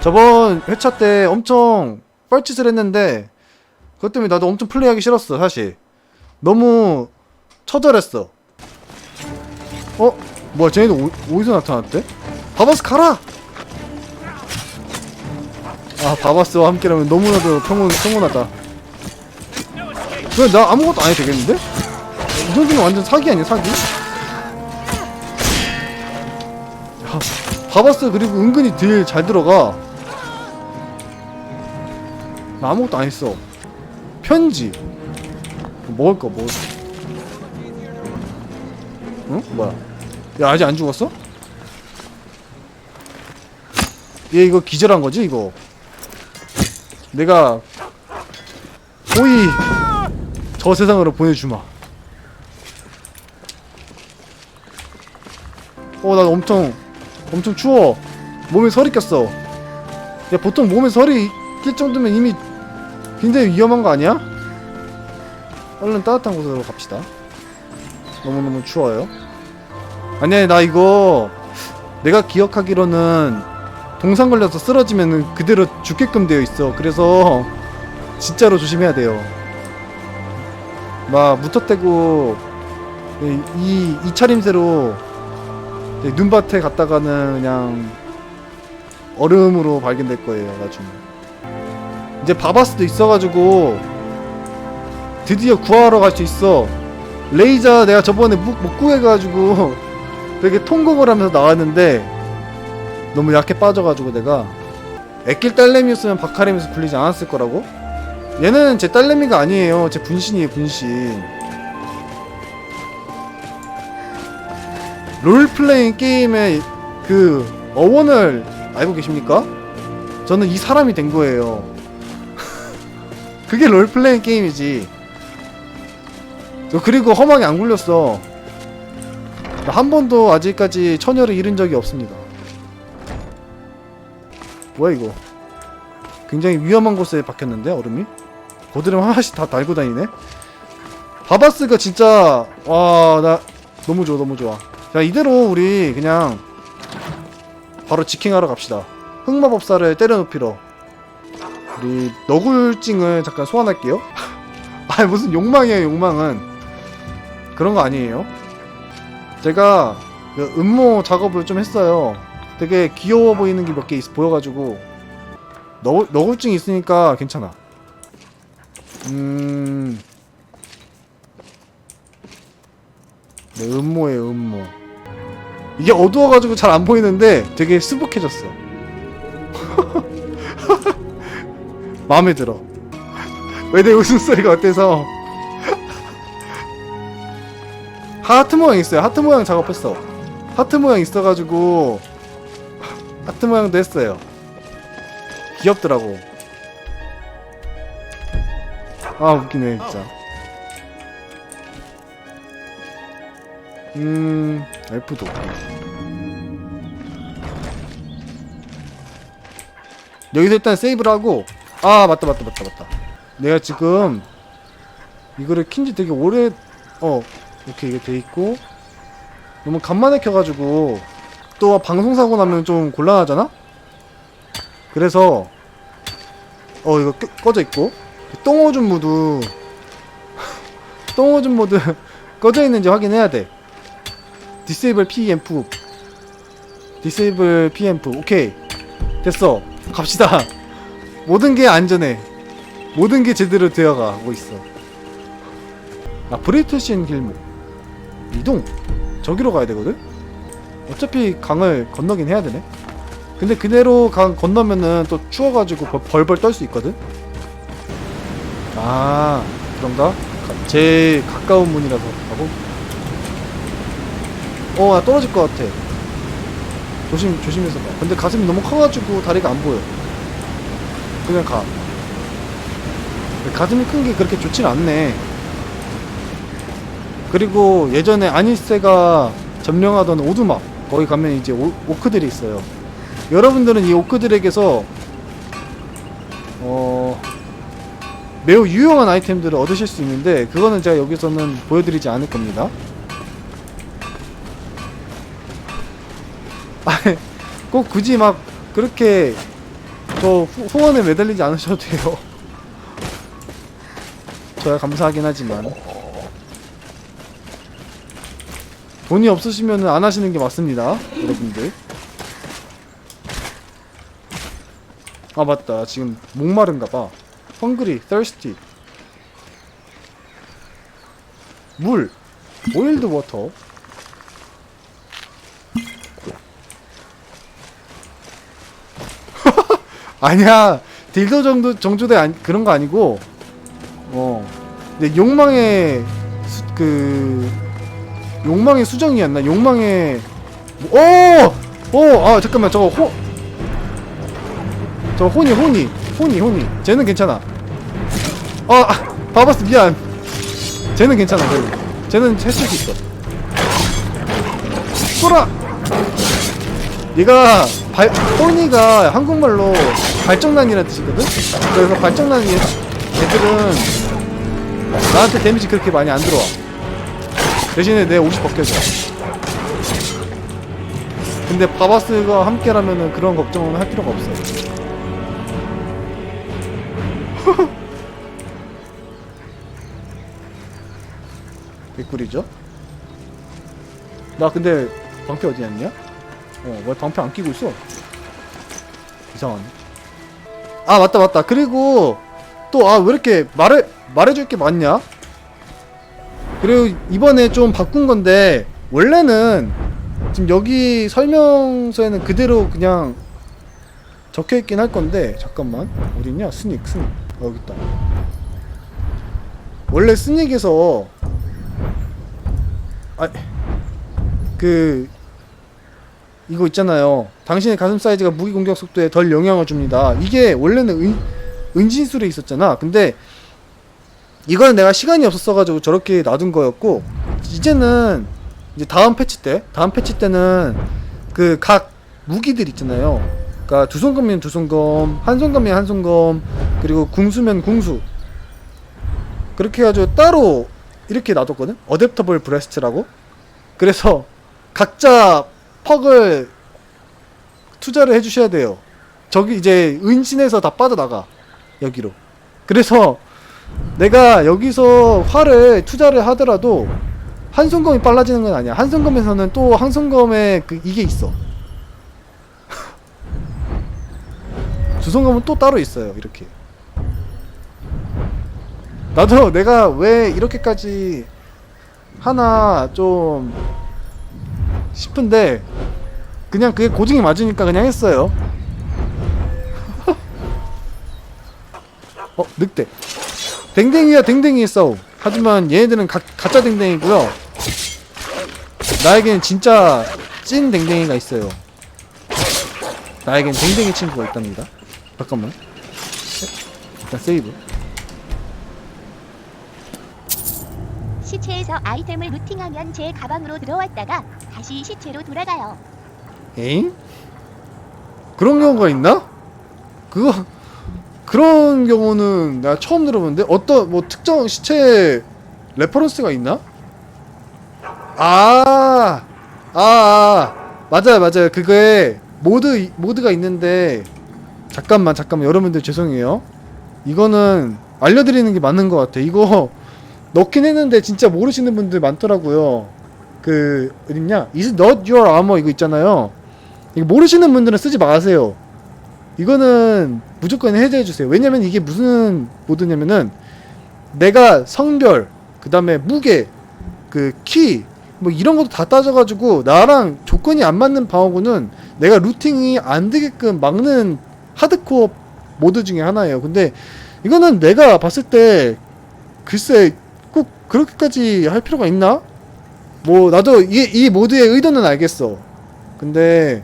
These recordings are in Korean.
저번 회차 때 엄청 뻘짓을 했는데 그것 때문에 나도 엄청 플레이하기 싫었어 사실 너무 처절했어 어? 뭐야 쟤네들 어, 어디서 나타났대? 바바스 가라! 아 바바스와 함께라면 너무나도 평온, 평온하다 그래 나 아무것도 안 해도 되겠는데? 이 정도면 완전 사기 아니야 사기? 야, 바바스 그리고 은근히 딜 잘 들어가 나 아무것도 안 했어. 편지. 먹을 거 먹을 거. 응? 뭐야? 야 아직 안 죽었어? 얘 이거 기절한 거지 이거? 내가 호이 저 세상으로 보내주마. 어나 엄청 엄청 추워. 몸에 설이 꼈어. 야 보통 몸에 설이 낄 정도면 이미 굉장히 위험한 거 아니야? 얼른 따뜻한 곳으로 갑시다. 너무너무 추워요. 아니야 나 이거 내가 기억하기로는 동상 걸려서 쓰러지면 그대로 죽게끔 되어 있어. 그래서 진짜로 조심해야 돼요. 막 무턱대고 이, 이, 이 차림새로 네, 눈밭에 갔다가는 그냥 얼음으로 발견될 거예요 나중에 이제 바바스도 있어가지고 드디어 구하러 갈 수 있어 레이저 내가 저번에 못, 못 구해가지고 되게 통곡을 하면서 나왔는데 너무 약해 빠져가지고 내가 에낄 딸내미였으면 바카림에서 굴리지 않았을 거라고? 얘는 제 딸내미가 아니에요 제 분신이에요 분신 롤플레잉 게임의 그 어원을 알고 계십니까? 저는 이 사람이 된 거예요. 그게 롤플레잉 게임이지. 저 그리고 험하게 안 굴렸어. 나한 번도 아직까지 처녀를 잃은 적이 없습니다. 뭐야 이거? 굉장히 위험한 곳에 박혔는데 얼음이? 고드름 하나씩 다 달고 다니네. 바바스가 진짜 와 나 너무 좋아 너무 좋아. 자 이대로 우리 그냥 바로 직행하러 갑시다 흑마법사를 때려눕히러 우리 너굴증을 잠깐 소환할게요. 아 무슨 욕망이에요 욕망은. 그런 거 아니에요. 제가 그 음모 작업을 좀 했어요. 되게 귀여워 보이는 게 몇 개 보여가지고. 너굴, 너굴증 있으니까 괜찮아. 음... 네 음모예요 음모. 이게 어두워가지고 잘 안 보이는데 되게 수북해졌어. 마음에 들어. 왜 내 웃음소리가 어때서? 하트 모양 있어요. 하트 모양 작업했어. 하트 모양 있어가지고 하트 모양도 했어요. 귀엽더라고. 아 웃기네 진짜. 음 엘프도 여기서 일단 세이브를 하고 아 맞다 맞다 맞다 맞다. 내가 지금 이거를 킨지 되게 오래 어 이렇게 이게 돼 있고 너무 간만에 켜가지고 또 방송 사고 나면 좀 곤란하잖아? 그래서 어 이거 끄, 꺼져 있고. 똥오줌 모드 똥오줌 모드 꺼져 있는지 확인해야 돼. 디세이블 PEMF 디세이블 PEMF 오케이. 됐어. 갑시다 모든 게 안전해. 모든 게 제대로 되어가고 있어. 아 브레이트신 길목 이동. 저기로 가야 되거든? 어차피 강을 건너긴 해야 되네. 근데 그대로 강 건너면은 또 추워가지고 벌- 벌벌 떨수 있거든? 아 그런가? 가- 제일 가까운 문이라서 가고. 어, 나 떨어질 것 같아. 조심, 조심해서 가. 근데 가슴이 너무 커가지고 다리가 안 보여. 그냥 가. 가슴이 큰 게 그렇게 좋진 않네. 그리고 예전에 아니세가 점령하던 오두막, 거기 가면 이제 오, 오크들이 있어요. 여러분들은 이 오크들에게서, 어, 매우 유용한 아이템들을 얻으실 수 있는데, 그거는 제가 여기서는 보여드리지 않을 겁니다. 아니, 꼭 굳이 막 그렇게 저 후, 후원에 매달리지 않으셔도 돼요. 저야 감사하긴 하지만 돈이 없으시면 안 하시는 게 맞습니다, 여러분들. 아 맞다, 지금 목마른가봐. 헝그리, thirsty. 물, boiled water. 아니야. 딜도 정도 정조대 아니, 그런 거 아니고 어. 근데 욕망의 수, 그 욕망의 수정이었나? 욕망의 오오아 잠깐만. 저거 호 저거 호니 호니 호니 호니. 쟤는 괜찮아. 어 아, 바바스 미안. 쟤는 괜찮아 쟤는 했을 수 있어. 쏘라 얘가 발, 호니가 한국말로 발정난이라는 뜻이거든? 그래서 발정난 얘, 애들은 나한테 데미지 그렇게 많이 안 들어와. 대신에 내 옷이 벗겨져. 근데 바바스가 함께라면은 그런 걱정은 할 필요가 없어. 개꿀이죠? 나 근데 방패 어디 놨냐? 어, 왜 방패 안 끼고 있어? 이상하네. 아, 맞다, 맞다. 그리고 또, 아, 왜 이렇게 말해, 말해줄 게 많냐? 그리고 이번에 좀 바꾼 건데, 원래는 지금 여기 설명서에는 그대로 그냥 적혀 있긴 할 건데, 잠깐만. 어딨냐? 스닉, 스닉. 어, 여기 있다. 원래 스닉에서, 아, 그, 이거 있잖아요. 당신의 가슴 사이즈가 무기 공격 속도에 덜 영향을 줍니다. 이게 원래는 은, 은신술에 있었잖아. 근데 이거는 내가 시간이 없었어가지고 저렇게 놔둔 거였고 이제는 이제 다음 패치 때, 다음 패치 때는 그 각 무기들 있잖아요. 그러니까 두 손검이면 두 손검, 한 손검이면 한 손검, 그리고 궁수면 궁수. 그렇게 해가지고 따로 이렇게 놔뒀거든. 어댑터블 브레스트라고. 그래서 각자 퍽을 투자를 해주셔야 돼요. 저기 이제 은신에서 다 빠져나가 여기로. 그래서 내가 여기서 활을 투자를 하더라도 한손검이 빨라지는 건 아니야. 한손검에서는 또 한손검에 그 이게 있어. 두손검은 또 따로 있어요. 이렇게. 나도 내가 왜 이렇게까지 하나 좀 싶은데 그냥 그게 고증이 맞으니까 그냥 했어요. 어 늑대. 댕댕이야 댕댕이의 싸움. 하지만 얘네들은 가, 가짜 댕댕이고요. 나에겐 진짜 찐 댕댕이가 있어요. 나에겐 댕댕이 친구가 있답니다. 잠깐만. 일단 세이브. 시체에서 아이템을 루팅하면 제 가방으로 들어왔다가 다시 시체로 돌아가요. 에잉? 그런 경우가 있나? 그거 그런 경우는 내가 처음 들어보는데 어떤 뭐 특정 시체 레퍼런스가 있나? 아, 아, 아 맞아요, 맞아요. 그거에 모드 모드가 있는데 잠깐만, 잠깐만, 여러분들 죄송해요. 이거는 알려드리는 게 맞는 것 같아. 이거 넣긴 했는데 진짜 모르시는 분들 많더라고요. 그 어딨냐? Is not your armor 이거 있잖아요. 이거 모르시는 분들은 쓰지 마세요. 이거는 무조건 해제해 주세요. 왜냐면 이게 무슨 모드냐면은 내가 성별, 그 다음에 무게, 그 키, 뭐 이런 것도 다 따져가지고 나랑 조건이 안 맞는 방어구는 내가 루팅이 안 되게끔 막는 하드코어 모드 중에 하나예요. 근데 이거는 내가 봤을 때 글쎄 꼭 그렇게까지 할 필요가 있나? 뭐 나도 이, 이 모드의 의도는 알겠어. 근데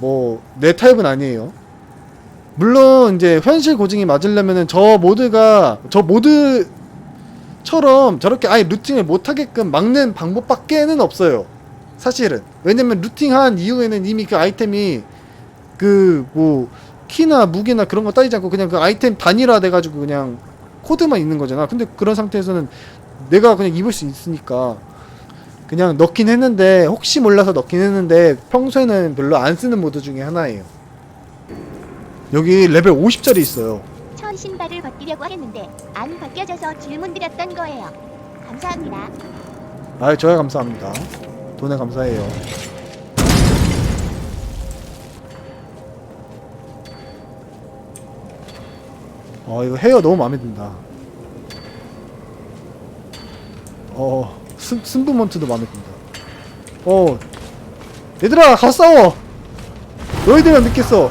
뭐 내 타입은 아니에요. 물론 이제 현실 고증이 맞으려면은 저 모드가 저 모드처럼 저렇게 아예 루팅을 못 하게끔 막는 방법밖에는 없어요. 사실은 왜냐면 루팅한 이후에는 이미 그 아이템이 그 뭐 키나 무게나 그런 거 따지지 않고 그냥 그 아이템 단일화 돼가지고 그냥 코드만 있는 거잖아. 근데 그런 상태에서는 내가 그냥 입을 수 있으니까 그냥 넣긴 했는데 혹시 몰라서 넣긴 했는데 평소에는 별로 안 쓰는 모드 중에 하나예요. 여기 레벨 50짜리 있어요. 천 신발을 벗기려고 했는데 안 벗겨져서 질문 드렸던 거예요. 감사합니다. 아, 저야 감사합니다. 돈에 감사해요. 어, 이거 헤어 너무 마음에 든다. 어, 승, 승부먼트도 마음에 든다. 어, 얘들아, 가서 싸워! 너희들만 믿겠어.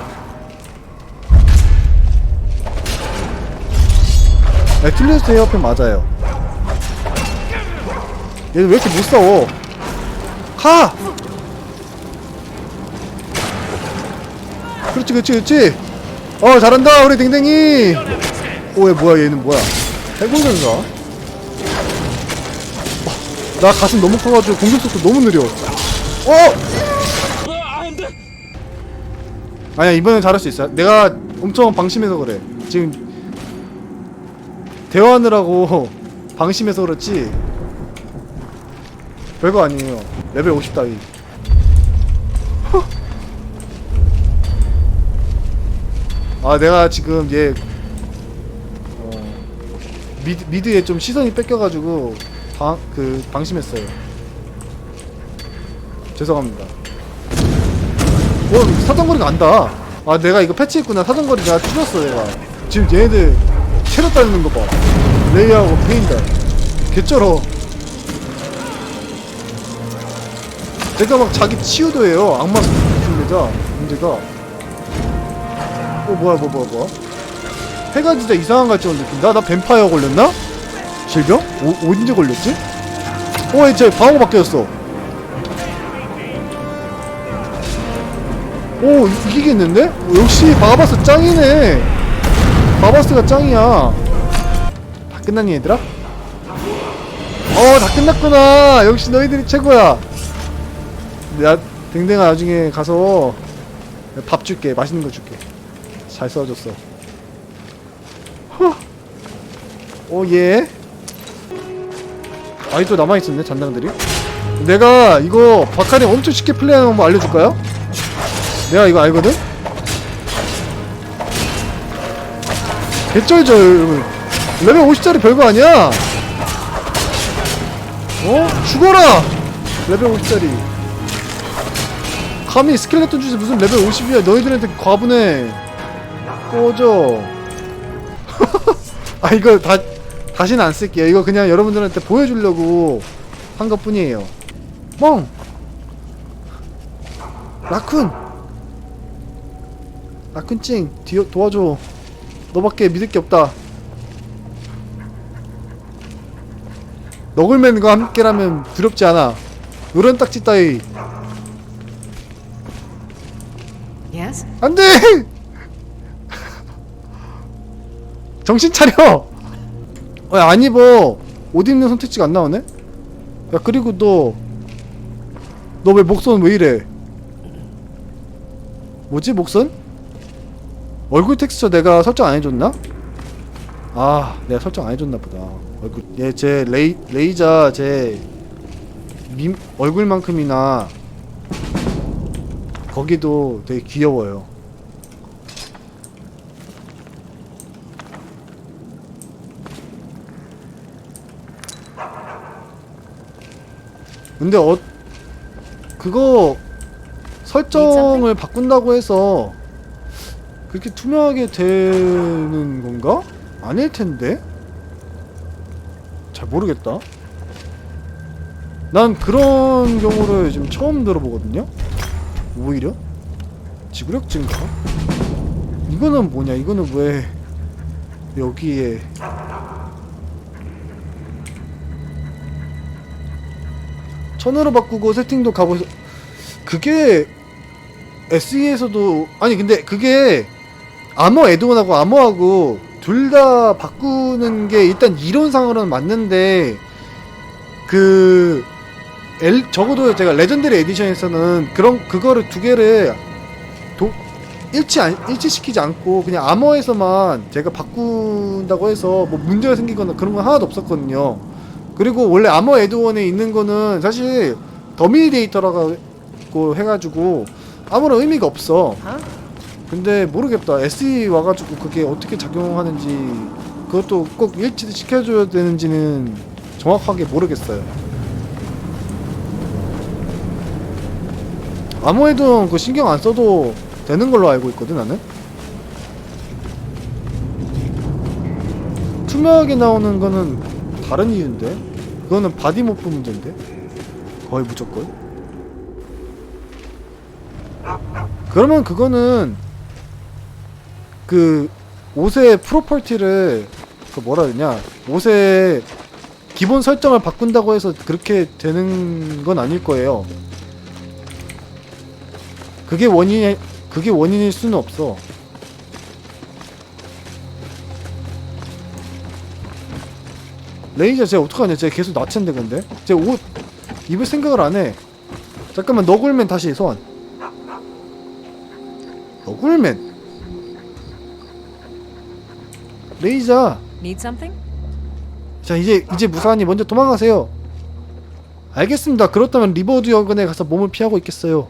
네, 툴리스 헤어펜 맞아요. 얘들 왜 이렇게 못 싸워? 가! 그렇지, 그렇지, 그렇지. 어, 잘한다, 우리 댕댕이. 오, 얘 뭐야, 얘는 뭐야? 해골전사? 어, 나 가슴 너무 커가지고 공격 속도 너무 느려. 어! 아니야, 이번엔 잘할 수 있어. 내가 엄청 방심해서 그래. 지금 대화하느라고 방심해서 그렇지. 별거 아니에요. 레벨 50 따위. 허. 아 내가 지금 얘 어, 미드, 미드에 좀 시선이 뺏겨가지고 방, 그 방심했어요. 죄송합니다. 어 사정거리가 안다. 아 내가 이거 패치했구나. 사정거리 내가 줄였어 내가. 지금 얘네들 체력 따르는 거 봐. 레이하고 페인다. 개쩔어. 제가 막 자기 치유도 해요. 악마 중대자 문제가. 어 뭐야 뭐 뭐야 뭐야? 해가 진짜 이상한 갈증을 느낀다. 나 뱀파이어 걸렸나? 질병? 오, 언제 걸렸지? 어, 쟤 방어가 바뀌었어. 오, 이- 이기겠는데? 어, 역시 바바스 짱이네. 바바스가 짱이야. 다 끝났니 얘들아? 어, 다 끝났구나. 역시 너희들이 최고야. 야, 댕댕아 나중에 가서 밥 줄게. 맛있는 거 줄게. 잘 써줬어. 허. 오, 예. 아직도 남아있었네, 잔당들이. 내가 이거 바카리 엄청 쉽게 플레이하는 거 알려줄까요? 내가 이거 알거든? 개쩔죠, 여러분. 레벨 50짜리 별거 아니야! 어? 죽어라! 레벨 50짜리. 감히 스켈레톤 주제 무슨 레벨 50이야. 너희들한테 과분해. 꺼져. 아, 이거 다, 다시는 안 쓸게요. 이거 그냥 여러분들한테 보여주려고 한 것 뿐이에요. 멍! 라쿤! 라쿤찡, 뒤, 도와줘. 너밖에 믿을 게 없다. 너굴맨과 함께라면 두렵지 않아. 노란 딱지 따위. Yes? 안 돼! 정신 차려! 어, 안 입어. 옷 입는 선택지가 안 나오네? 야, 그리고 너, 너 왜 목선 왜 이래? 뭐지, 목선? 얼굴 텍스처 내가 설정 안 해줬나? 아, 내가 설정 안 해줬나 보다. 얼굴, 얘, 제 레이, 레이저, 제, 미, 얼굴만큼이나 거기도 되게 귀여워요. 근데 어 그거 설정을 바꾼다고 해서 그렇게 투명하게 되는 건가? 아닐 텐데. 잘 모르겠다. 난 그런 경우를 지금 처음 들어보거든요. 오히려 지구력 증가? 이거는 뭐냐? 이거는 왜 여기에 천으로 바꾸고 세팅도 가보 그게 SE에서도 아니 근데 그게 아머 에드온하고 아머하고 둘 다 바꾸는 게 일단 이론상으로는 맞는데 그 엘, 적어도 제가 레전드리 에디션에서는 그런 그거를 두 개를 도, 일치 안, 일치시키지 않고 그냥 아머에서만 제가 바꾼다고 해서 뭐 문제가 생기거나 그런 건 하나도 없었거든요. 그리고 원래 아머 에드원에 있는 거는 사실 더미 데이터라고 해가지고 아무런 의미가 없어. Huh? 근데 모르겠다 SE 와가지고 그게 어떻게 작용하는지 그것도 꼭 일치 시켜줘야 되는지는 정확하게 모르겠어요 아무래도 그 신경 안 써도 되는 걸로 알고 있거든 나는 투명하게 나오는 거는 다른 이유인데? 그거는 바디모프 문제인데? 거의 무조건? 그러면 그거는 그 옷의 프로퍼티를 그 뭐라 되냐? 옷의 기본 설정을 바꾼다고 해서 그렇게 되는 건 아닐 거예요. 그게 원인이 그게 원인일 수는 없어 레이저 쟤 어떡하냐? 쟤 계속 낮춘데 근데? 쟤 옷 입을 생각을 안해. 잠깐만 너굴맨 다시 소환. 너굴맨. 레이저. Need something? 자 이제 이제 무사하니 먼저 도망가세요. 알겠습니다. 그렇다면 리버드 여근에 가서 몸을 피하고 있겠어요.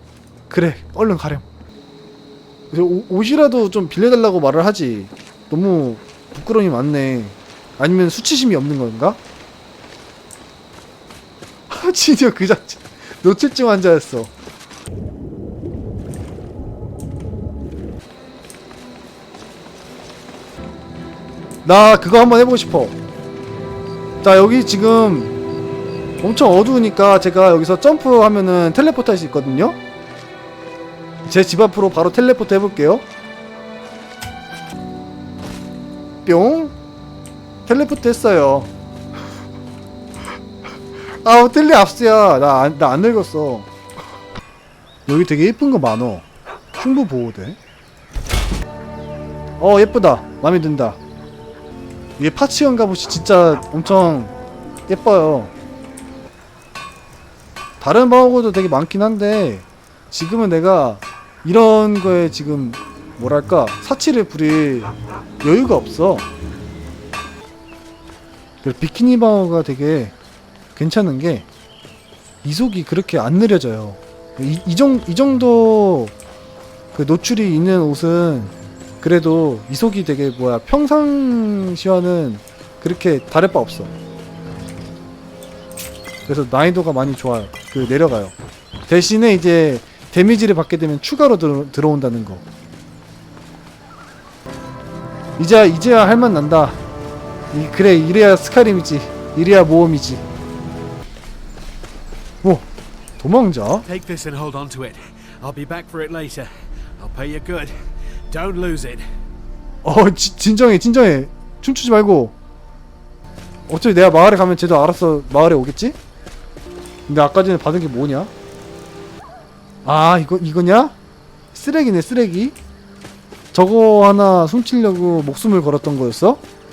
그래 얼른 가렴. 옷- 옷이라도 좀 빌려달라고 말을 하지. 너무 부끄러움이 많네 아니면 수치심이 없는 건가? 아 진짜 그 자체. 노출증 환자였어. 나 그거 한번 해보고 싶어. 자 여기 지금 엄청 어두우니까 제가 여기서 점프 하면은 텔레포트 할 수 있거든요? 제 집 앞으로 바로 텔레포트 해볼게요. 뿅 텔레포트 했어요. 아우 텔레 압수야. 나안 나안 늙었어. 여기 되게 예쁜 거 많어. 흉부 보호대. 어 예쁘다. 마음에 든다. 이게 파치형 갑옷이 진짜 엄청 예뻐요. 다른 방어구도 되게 많긴 한데 지금은 내가 이런 거에 지금 뭐랄까 사치를 부릴 여유가 없어. 그래서 비키니 방어가 되게 괜찮은 게 이속이 그렇게 안 느려져요. 이, 이, 정, 이 정도 그 노출이 있는 옷은 그래도 이속이 되게 뭐야 평상시와는 그렇게 다를 바 없어. 그래서 난이도가 많이 좋아요. 그 내려가요. 대신에 이제 데미지를 받게 되면 추가로 들어, 들어온다는 거. 이제 이제야 할 맛 난다. 이, 그래 이래야 스카림이지. 이래야 모험이지. 오 도망자. Take this and hold on to it. I'll be back for it later. I'll pay you good. Don't lose it. 어 지, 진정해 진정해 춤추지 말고 어차피 내가 마을에 가면 쟤도 알아서 마을에 오겠지? 근데 아까 전에 받은 게 뭐냐? 아 이거 이거냐? 쓰레기네 쓰레기 저거 하나 훔치려고 목숨을 걸었던 거였어?